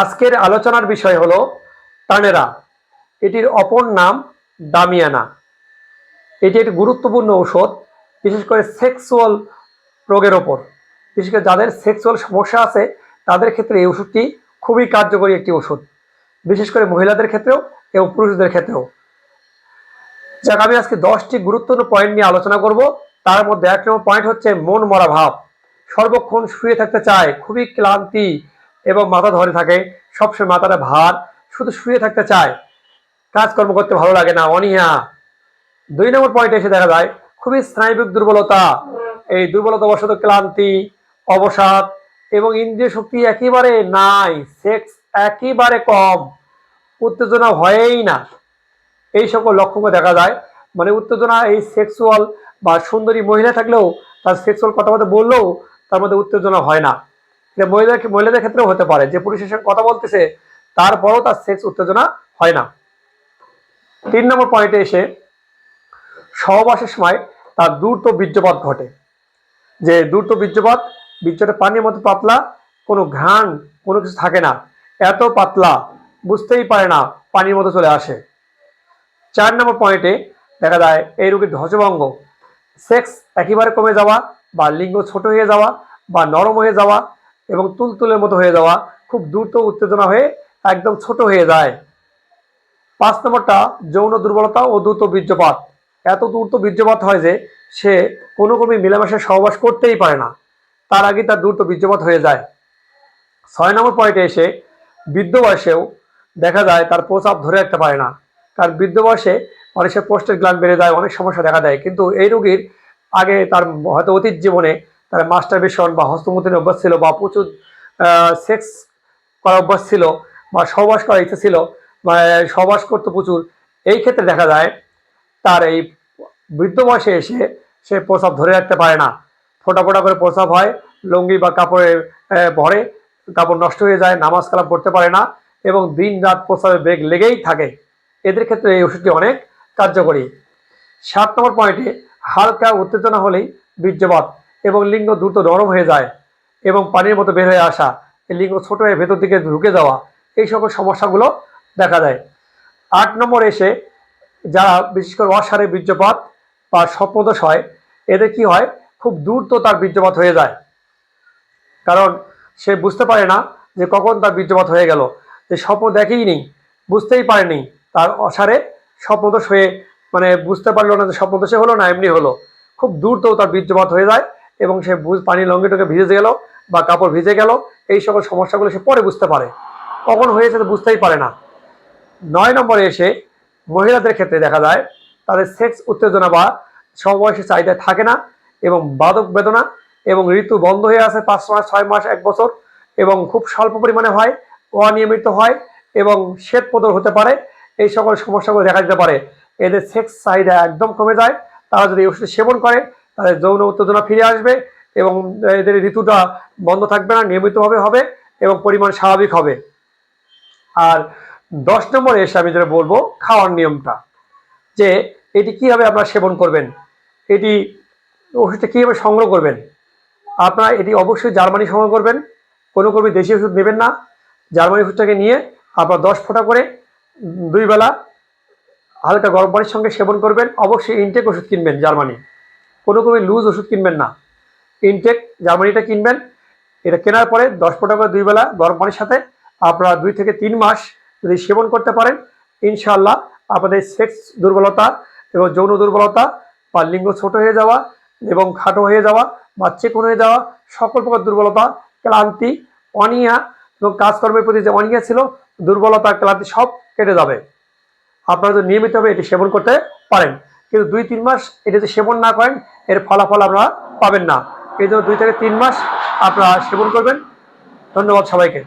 আজকের আলোচনার বিষয় হলো টানেরা। এটির অপর নাম দামিয়ানা। এটি একটি গুরুত্বপূর্ণ ঔষধ, বিশেষ করে সেক্সুয়াল রোগের ওপর। বিশেষ করে যাদের সেক্সুয়াল সমস্যা আছে, তাদের ক্ষেত্রে এই ওষুধটি খুবই কার্যকরী একটি ওষুধ। বিশেষ করে মহিলাদের ক্ষেত্রেও এবং পুরুষদের ক্ষেত্রেও। যাক, আমি আজকে দশটি গুরুত্বপূর্ণ পয়েন্ট নিয়ে আলোচনা করব। তার মধ্যে এক নম্বর পয়েন্ট হচ্ছে মন মরা ভাব। সর্বক্ষণ শুয়ে থাকতে চায়, খুবই ক্লান্তি এবং মাথা ধরে থাকে। সবসময় মাথাটা ভার, শুধু শুয়ে থাকতে চায়। কাজকর্ম করতে ভালো লাগে না, অনীহা। দুই নম্বর পয়েন্টে এসে দেখা যায়, খুবই স্নায়বিক দুর্বলতা। এই দুর্বলতা বশত ক্লান্তি, অবসাদ এবং ইন্দ্রিয় শক্তি একেবারে নাই সেক্স একেবারে কম। উত্তেজনা হয়েই না। এই সকল লক্ষণ দেখা যায়। মানে উত্তেজনা এই সেক্সুয়াল বা সুন্দরী মহিলা থাকলেও, তার সেক্সুয়াল কথাবার্তা বললেও তার মধ্যে উত্তেজনা হয় না। এটা মহিলাদের মহিলাদের ক্ষেত্রেও হতে পারে। যে পুরুষের সঙ্গে কথা বলতেছে, তারপরও তার সেক্স উত্তেজনা হয় না। তিন নম্বর পয়েন্টে এসে, সহবাসের সময় তার দ্রুত বীর্যপাত ঘটে। যে দ্রুত বীর্যপাত, বীর্যটা পানির মতো পাতলা, কোনো ঘ্রাণ, কোনো কিছু থাকে না। এত পাতলা, বুঝতেই পারে না, পানির মতো চলে আসে। চার নম্বর পয়েন্টে দেখা যায়, এই রোগীর ধ্বজভঙ্গ। সেক্স একেবারে কমে যাওয়া, বা লিঙ্গ ছোট হয়ে যাওয়া, বা নরম হয়ে যাওয়া এবং তুলতুলের মতো হয়ে যাওয়া, খুব দ্রুত উত্তেজনা হয়ে একদম ছোট হয়ে যায়। পাঁচ নম্বরটা, যৌন দুর্বলতা ও দ্রুত বীর্যপাত। এত দ্রুত বীর্যপাত হয় যে সে কোনো ক্রমে মিলামেশা সহবাস করতেই পারে না। তার আগে তার দ্রুত বীর্যপাত হয়ে যায়। ছয় নম্বর পয়েন্টে এসে বৃদ্ধ বয়সেও দেখা যায় তার প্রস্রাব ধরে রাখতে পারে না। তার বৃদ্ধ বয়সে মানুষের পোস্টের গ্লান বেড়ে যায়, অনেক সমস্যা দেখা দেয়। কিন্তু এই রোগীর আগে তার হয়তো অতীত জীবনে তার মাস্টারবেশন বা হস্তমতির অভ্যাস ছিল বা প্রচুর সেক্স করার অভ্যাস ছিল বা সহবাস করার ইচ্ছা ছিল বা সহবাস করতে প্রচুর, এই ক্ষেত্রে দেখা যায় তার এই বৃদ্ধ বয়সে এসে সে প্রস্রাব ধরে রাখতে পারে না। ফোটা ফোটা করে প্রস্রাব হয়, লুঙ্গি বা কাপড়ে ভরে কাপড় নষ্ট হয়ে যায়, নামাজ কালাম পড়তে পারে না এবং দিন রাত প্রস্রাবে বেগ লেগেই থাকে। এদের ক্ষেত্রে এই ওষুধটি অনেক কার্যকরী। সাত নম্বর পয়েন্টে হালকা উত্তেজনা হলেই বীর্যপাত। এবং লিঙ্গ দ্রুত নরম হয়ে যায় এবং পানির মতো বের হয়ে আসা লিঙ্গ ছোট হয়ে ভেতর দিকে ঢুকে যাওয়া, এই সকল সমস্যাগুলো দেখা দেয়। আট নম্বর এসে যারা বিশেষ করে অসারে বীর্যপাত বা স্বপ্নদোষ হয়, এদের কি হয়? খুব দ্রুত তার বীর্যপাত হয়ে যায়। কারণ সে বুঝতে পারে না যে কখন তার বীর্যপাত হয়ে গেল। যে স্বপ্ন দেখেই নেই, বুঝতেই পারেনি, তার অসারে স্বপ্নদোষ হয়ে মানে বুঝতে পারল না যে স্বপ্নদোষে হলো না, এমনি হলো। খুব দ্রুত তার বীর্যপাত হয়ে যায় এবং সে পানি লঙ্গে টঙ্গে ভিজে গেল বা কাপড় ভিজে গেল, এই সকল সমস্যাগুলো সে পরে বুঝতে পারে। কখন হয়েছে তো বুঝতেই পারে না। নয় নম্বরে এসে মহিলাদের ক্ষেত্রে দেখা যায়, তাদের সেক্স উত্তেজনা বা সমবয়সী চাহিদা থাকে না এবং বাদক বেদনা এবং ঋতু বন্ধ হয়ে আসে পাঁচ মাস, ছয় মাস, এক বছর এবং খুব স্বল্প পরিমাণে হয়, অনিয়মিত হয় এবং শ্বেত পদর হতে পারে। এই সকল সমস্যাগুলো দেখা দিতে পারে। এদের সেক্স চাহিদা একদম কমে যায়। তারা যদি ওষুধ সেবন করে তাদের যৌন উত্তেজনা ফিরে আসবে এবং এদের ঋতুটা বন্ধ থাকবে না, নিয়মিতভাবে হবে এবং পরিমাণ স্বাভাবিক হবে। আর দশ নম্বরে এসে আমি যেটা বলব, খাওয়ার নিয়মটা, যে এটি কীভাবে আপনারা সেবন করবেন, এটি ওষুধটা কীভাবে সংগ্রহ করবেন, আপনারা এটি অবশ্যই জার্মানি সংগ্রহ করবেন, কোনো কর্মী দেশি ওষুধ নেবেন না, জার্মানি ওষুধটাকে নিয়ে আপনার দশ ফোঁটা করে দুই বেলা হালকা গরম পানির সঙ্গে সেবন করবেন, অবশ্যই ইনটেক ওষুধ কিনবেন জার্মানি। কোনো কর্মী লুজ ওষুধ কিনবেন না। ইনটেক জার্মানিটা কিনবেন। এটা কেনার পরে দশ ফোঁটা করে দুই বেলা গরম পানির সাথে আপনারা দুই থেকে তিন মাস যদি সেবন করতে পারেন ইনশাল্লাহ আপনাদের সেক্স দুর্বলতা এবং যৌন দুর্বলতা বা লিঙ্গ ছোট হয়ে যাওয়া এবং খাটো হয়ে যাওয়া বা চেকন হয়ে যাওয়া, সকল প্রকার দুর্বলতা, ক্লান্তি, অনিয়া এবং কাজকর্মের প্রতি যে অনিয়া ছিল, দুর্বলতা, ক্লান্তি সব কেটে যাবে। আপনারা যদি নিয়মিতভাবে এটি সেবন করতে পারেন। কিন্তু দুই, তিন মাস এটা যদি সেবন না করেন, এর ফলাফল আপনারা পাবেন না। এই জন্য দুই থেকে তিন মাস আপনারা সেবন করবেন। ধন্যবাদ সবাইকে।